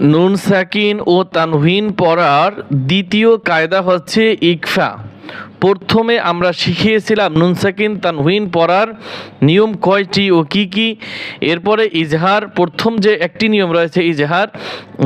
নুন সাকিন ও তানহিন পড়ার দ্বিতীয় কায়দা হচ্ছে ইকফা। প্রথমে আমরা শিখিয়েছিলাম নুন সাকিন, তানহিন পড়ার নিয়ম কয়টি ও কি কি। এরপরে ইজহার, প্রথম যে একটি নিয়ম রয়েছে ইজহার,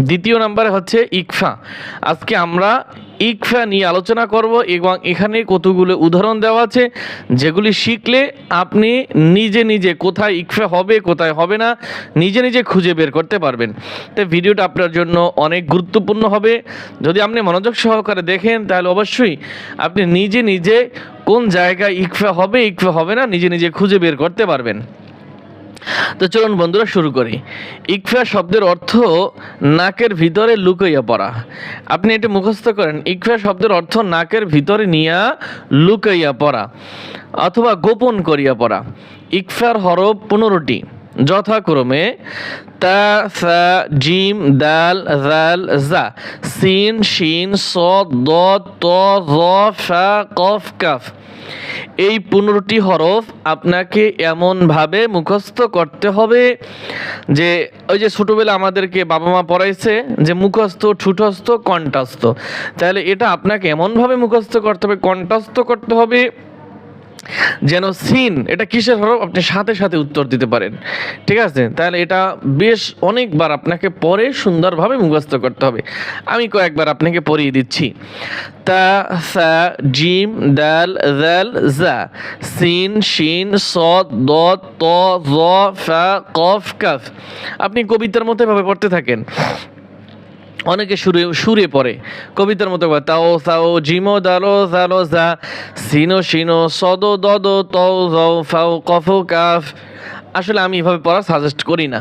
দ্বিতীয় নাম্বারে হচ্ছে ইকফা। আজকে আমরা ইকফা নিয়ে আলোচনা করব এবং এখানে কতগুলো উদাহরণ দেওয়া আছে, যেগুলি শিখলে আপনি নিজে নিজে কোথায় ইকফা হবে, কোথায় হবে না, নিজে নিজে খুঁজে বের করতে পারবেন। তো ভিডিওটা আপনার জন্য অনেক গুরুত্বপূর্ণ হবে। যদি আপনি মনোযোগ সহকারে দেখেন, তাহলে অবশ্যই আপনি নিজে নিজে কোন জায়গায় ইকফা হবে ইকফা হবে না, নিজে নিজে খুঁজে বের করতে পারবেন। তো চলুন বন্ধুরা, শুরু করি। ইকফা শব্দের অর্থ নাকের ভিতরে লুকাইয়া পড়া। আপনি এটি মুখস্থ করেন, ইকফা শব্দের অর্থ নাকের ভিতরে নিয়া লুকাইয়া পড়া অথবা গোপন করিয়া পড়া। ইকফার হরফ পনেরোটি। যথাক্রমে তা, সা, জিম, দাল, জাল, জা, সিন, শিন স দ ত র ফা, কফ, কাফ। এই পনেরোটি হরফ আপনাকে এমনভাবে মুখস্থ করতে হবে যে, ওই যে ছোটোবেলা আমাদেরকে বাবা মা পড়াইছে যে, মুখস্থ, ঠুটস্থ, কণ্ঠস্থ। তাহলে এটা আপনাকে এমনভাবে মুখস্থ করতে হবে, কণ্ঠস্থ করতে হবে যেন সিন, এটা কিসের হরফ? আপনি সাথে সাথে উত্তর দিতে পারেন। ঠিক আছে? তাহলে এটা বেশ অনেকবার আপনাকে পরে সুন্দরভাবে মুখস্থ করতে হবে। আমি কয়েকবার আপনাকে পড়িয়ে দিচ্ছি। তা, সা, জিম, দাল, জাল, জা। সিন, শিন স দ ত, জ, ফা, কফ, কাফ। আপনি কবিতার মতো এভাবে পড়তে থাকেন। অনেকে সুরে সুরে পড়ে। কবিতার মতো তাও, সাও, জিমো, দালো সালো সা সিনো সিনো সদো, দদো, তও ফাও, কফ, কাফ। আসলে আমি এভাবে পড়া সাজেস্ট করি না।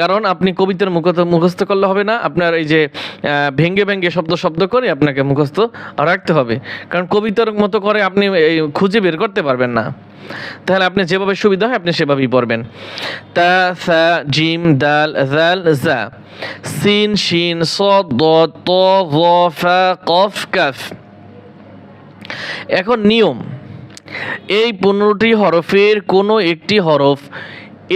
কারণ আপনি কবিতার মুখস্থ মুখস্থ করলে হবে না, আপনার এই যে ভেঙ্গে ভেঙ্গে শব্দ শব্দ করে আপনাকে মুখস্থ রাখতে হবে। কারণ কবিতার মতো করে আপনি খুঁজে বের করতে পারবেন না। তাহলে আপনি যেভাবে সুবিধা হয় আপনি সেভাবেই পড়বেন। তা, সা, জিম, দাল, জাল, জা। সিন, শিন স দ, ত জ ফা, কফ, কাফ। এখন নিয়ম। এই পনেরোটি হরফের কোনো একটি হরফ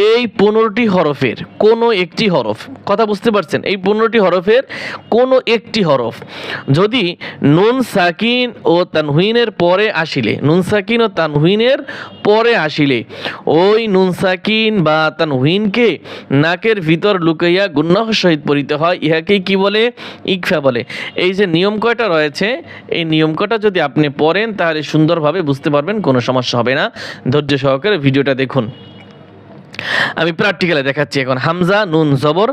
এই পনেরোটি হরফের কোনো একটি হরফ, কথা বুঝতে পারছেন? এই পনেরোটি হরফের কোনো একটি হরফ যদি নুন সাকিন ও তানহুইনের পরে আসিলে, নুন সাকিন ও তানহুইনের পরে আসিলে, ওই নুন সাকিন বা তানহুইনকে নাকের ভিতর লুকাইয়া গুন্নাহ সহিত পড়িতে হয়, ইহাকেই কি বলে? ইকফা বলে। এই যে নিয়ম কয়টা রয়েছে, এই নিয়ম কয়টা যদি আপনি পড়েন তাহলে সুন্দরভাবে বুঝতে পারবেন, কোনো সমস্যা হবে না। ধৈর্য সহকারে ভিডিওটা দেখুন। আমি প্র্যাকটিক্যালে দেখাচ্ছি এখন। হামজা, নুন, জবর।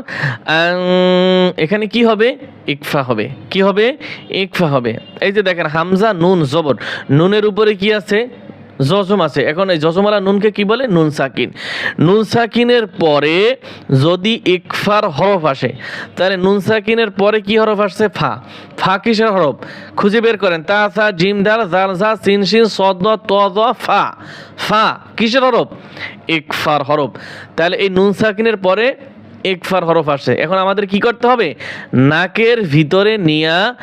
এখানে কি হবে? ইকফা হবে। কি হবে? ইকফা হবে। এই যে দেখেন, হামজা, নুন, জবর। নুনের উপরে কি আছে? জজম আছে। এখন এই জজমালা নুনকে কি বলে? নুন সাকিন। নুন সাকিনের পরে যদি ইকফার হরফ আসে, তাহলে নুন সাকিনের পরে কি হরফ আসছে? ফা। ফা কিসের হরফ? খুঁজে বের করেন। তা, সা, জিম দাল জাল জা সিন সিন, সদ ত ফা। ফা কিসের হরফ? ইকফার হরফ। তাহলে এই নুন সাকিনের পরে ইকফার হরফ আসে। এখন আমাদের কি করতে হবে? নাকের ভিতরে নিয়া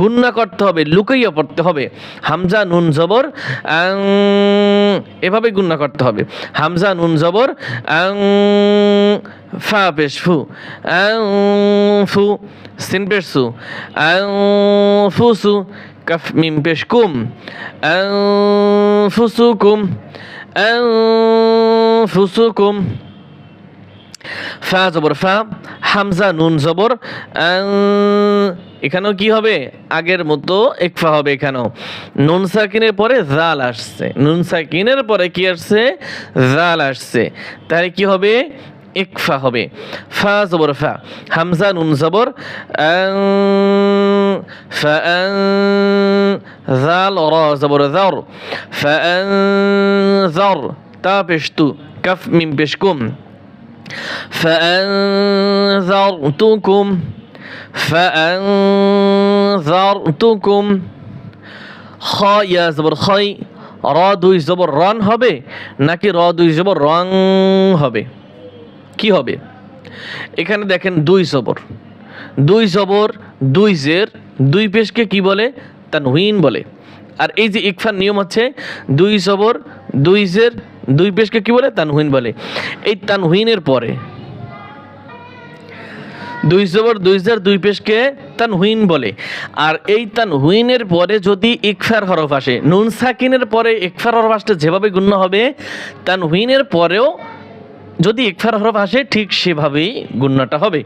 গুন্না করতে হবে, লুকাইয়া পড়তে হবে। হামজা নুন জবর এভাবে গুন্না করতে হবে। হামজা নুন জবর ফা পেশ ফু ফু, সিন পেশ সু ফু সু, কাফ মিম পেশ কুম ফুসু কুম ফুসু কুম। ফা জবর, ফা, হামজা, নুন জবর এখানেও কি হবে? আগের মতো একফা হবে এখানেও। নুন সাকিনের পরে জাল আসছে। নুন সাকিনের পরে কি আসছে? জাল আসছে। তাহলে কি হবে? ইকফা হবে। ফা জবর, ফা, হামজা, নুন জবর জাল, র জবর, জার, ফা জার, তা পেশ তু, কাফ, মিম পেশ কুম। فأنذرتكم فأنذرتكم খ ইয়া জবর খই র দুই জবর রন হবে নাকি র দুই জবর রং হবে কি হবে এখানে দেখেন দুই জবর দুই জবর দুই জের দুই পেশকে কি বলে তানহুইন বলে আর এই যে ইকফার নিয়ম হচ্ছে দুই জবর দুই জের দুই পেশকে কি বলে? তানহুইন বলে। এই তানহুইনের পরে দুই জবর, দুই জার, দুই পেশকে তানহুইন বলে। আর এই তানহুইনের পরে যদি ইকফার হরফ আসে, নুন সাকিনের পরে ইকফার হরফ আসতে যেভাবে গুণ্য হবে, তানহুইনের পরেও যদি ইকফার হরফ আসে, ঠিক সেভাবেই গুণ্যটা হবে।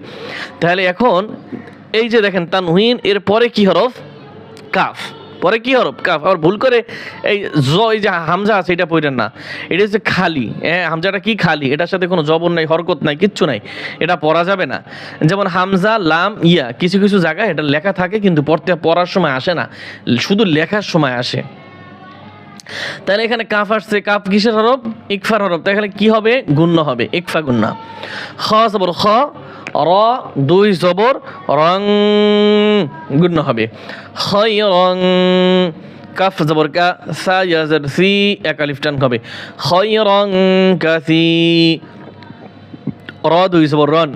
তাহলে এখন এই যে দেখেন, তানহুইন এর পরে কি হরফ? কাফ। পরে কি হরফ কাফ আবার ভুল করে এই জ, এই যে হামজা আছে, এটা পড়েন না। এটা হচ্ছে খালি। হ্যাঁ হামজাটা কি খালি? এটার সাথে কোনো জবর নাই, হরকত নাই, কিচ্ছু নাই। এটা পড়া যাবে না। যেমন হামজা, লাম, ইয়া, কিছু কিছু জায়গায় এটা লেখা থাকে, কিন্তু পড়তে, পড়ার সময় আসে না। শুধু লেখার সময় আসে। তাহলে এখানে কাফ আসছে। কাফ কিসের হরফ? ইকফার হরফ। তাহলে কি হবে? গুণ্য হবে। ইকফা গুণ্য। খ জবর খ র, দুই জবর, রং গুণ্য হবে। খয় রং কাফ জবর কা, সা ইয়াজর সি, এক আলিফ হবে। খয় রং কাসি র, দুই জবর, রন।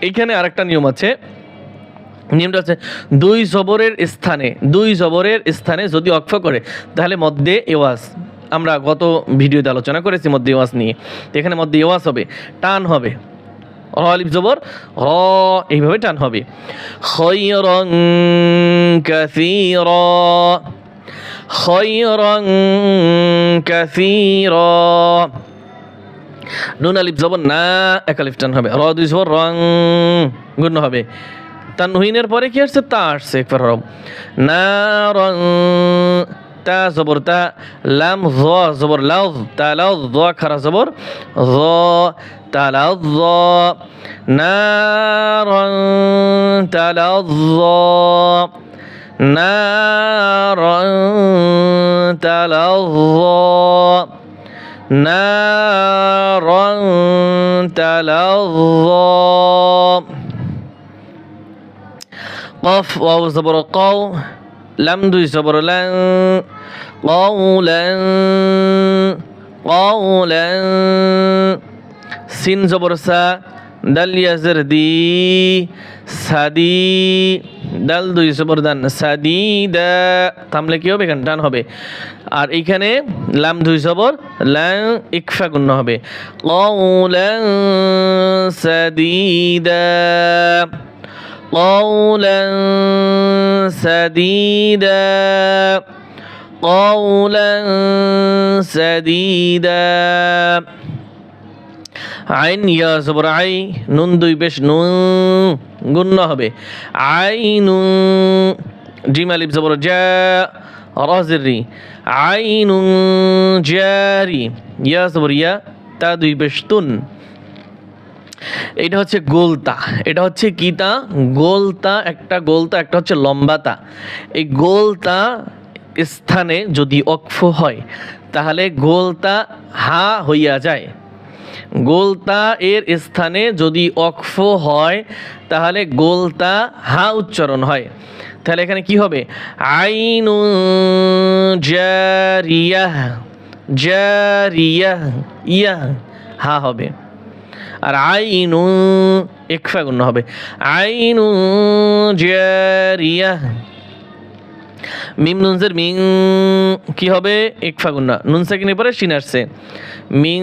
এইখানে আরেকটা নিয়ম আছে। নিয়মটা হচ্ছে দুই জবরের স্থানে, দুই জবরের স্থানে যদি অক্ষ করে, তাহলে মধ্যে এওয়াজ আমরা গত ভিডিওতে আলোচনা করেছি মধ্যে এওয়াজ নিয়ে। এখানে মধ্যে এওয়াজ হবে, টান হবে। র আলিফ জবর র এইভাবে টান হবে। খৈরং কাসীরা খৈরং কাসীরা। নুন আলিফ জবর না, এক আলিফ টান হবে। র দুই জবর, রং গুণ হবে। তানহুইনের পরে কি আসছে? তা আসছে, একবার হরফ না রং زبر تا لام ظا زبر لظ تا لظ ظا كرا زبر ظا تلظى نارا تلظى نار تلظى نارا تلظى قف واو زبر قو لم دو زبر لن قولا قولا সিন জবর সা দাল ইয়াজের দি সাদি দাল দুই জবর দান সাদি দা থামলে কি হবে এখানে টান হবে আর এইখানে লাম দুই জবর ল্যাং ইকফা গুণ্য হবে কৌলাং সাদিদা قولا سديدا قولا سديدا আইন ইয়া জবর আই নুন দুই বেশ নুন গুণ্য হবে আইনু জিম আলিফ জবর জা রাজির রি আইনু জারি ইয়া জবর ইয়া তা দুই বেশ তুন এটা হচ্ছে গোলতা এটা হচ্ছে কিতা গোলতা একটা গোলতা একটা হচ্ছে লম্বাতা এই গোলতা স্থানে যদি অক্ষ হয়, তাহলে গোলতা হা হইয়া যায়। গোলতা এর স্থানে যদি অক্ফ হয়, তাহলে গোলতা হা উচ্চারণ হয়। তাহলে এখানে কি হবে? আইনু জারিয়াহ জারিয়াহ ইয়া, হা হবে। আর আইনু একফা হবে। আইনু জারিয়াহ মিম নুনসের মিং, কি হবে? ইকফা গুন্না নুন সাকিনের পরে শিন আসছে। মিং,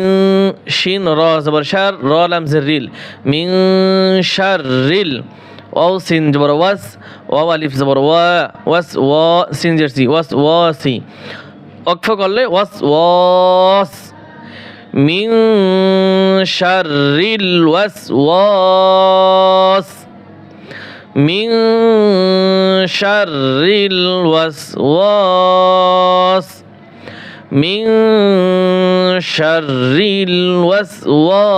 শিন, র, জবর শার র লামজের রিল। মিং শার রিল। ও সিন জবর ওয়াস। ও আলিফ জবর ওয়া, ওয়াস, ও, সিন জার্সি ওয়াস ওয়াসি অক্ফ করলে ওয়াস ওয়াস মিং শারিল ওয়াস ওয়াস من شر الوسواس من شر الوسواس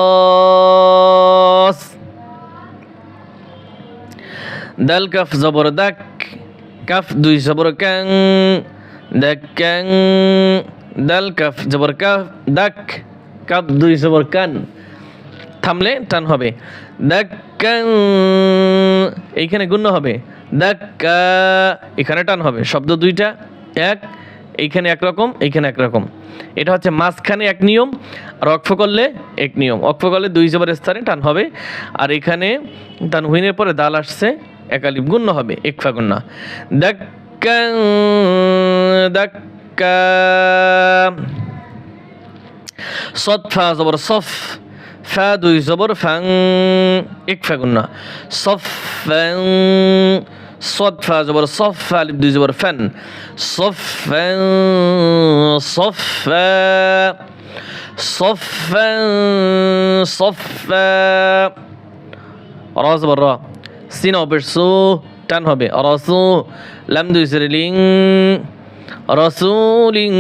دال كف زبر دك كف দুই زبر كان دكان دال كف زبر كف دك كف দুই زبر كان থামলে টান হবে দাক্কান এইখানে গুণ্য হবে। দাক্কা। এখানে টান হবে। শব্দ দুইটা, এক, এইখানে একরকম এইখানে একরকম। এটা হচ্ছে মাঝখানে এক নিয়ম, আর অক্ষ করলে এক নিয়ম। অক্ষ করলে দুই জবর স্থানে টান হবে। আর এখানে টান হুইনের পরে দাল আসছে একালিপ গুণ্য হবে একফা গুণ্য। দাক্কা দাক্কা। সৎফা জবর সফ। ফা দুই জবর ফ্যাং এক ফ্যাগুন্না সফ ফ্যাং صد فا زبر صف ألف دي زبر فن صفا صفا صفا صفا রা জবর র সিন হবে সু টান হবে রসু লাম দুই জের লিং রসুলিং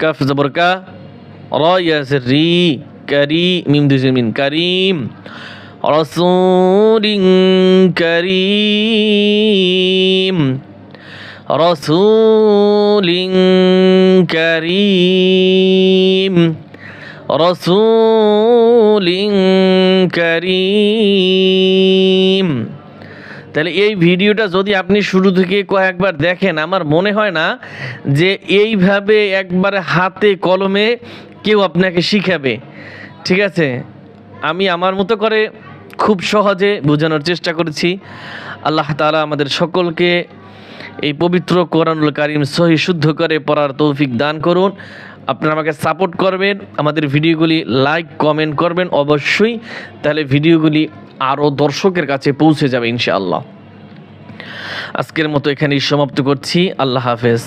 কাফ জবর কা র ইয়াসির রি কারি মিম দুই জের মিন কারিম رسول كريم رسول كريم رسول كريم তাহলে এই ভিডিওটা যদি আপনি শুরু থেকে কয়েকবার দেখেন আমার মনে হয় না যে এইভাবে একবারে হাতে কলমে কেউ আপনাকে শিখাবে, ঠিক আছে? আমি আমার মতো করে খুব সহজে বোঝানোর চেষ্টা করেছি। আল্লাহ তাআলা আমাদের সকলকে এই পবিত্র কোরআনুল কারিম সহি শুদ্ধ করে পড়ার তৌফিক দান করুন। আপনারা আমাকে সাপোর্ট করবেন, আমাদের ভিডিওগুলি লাইক, কমেন্ট করবেন অবশ্যই, তাহলে ভিডিওগুলি আরও দর্শকের কাছে পৌঁছে যাবে ইনশাআল্লাহ। আজকের মতো এখানেই সমাপ্ত করছি। আল্লাহ হাফেজ।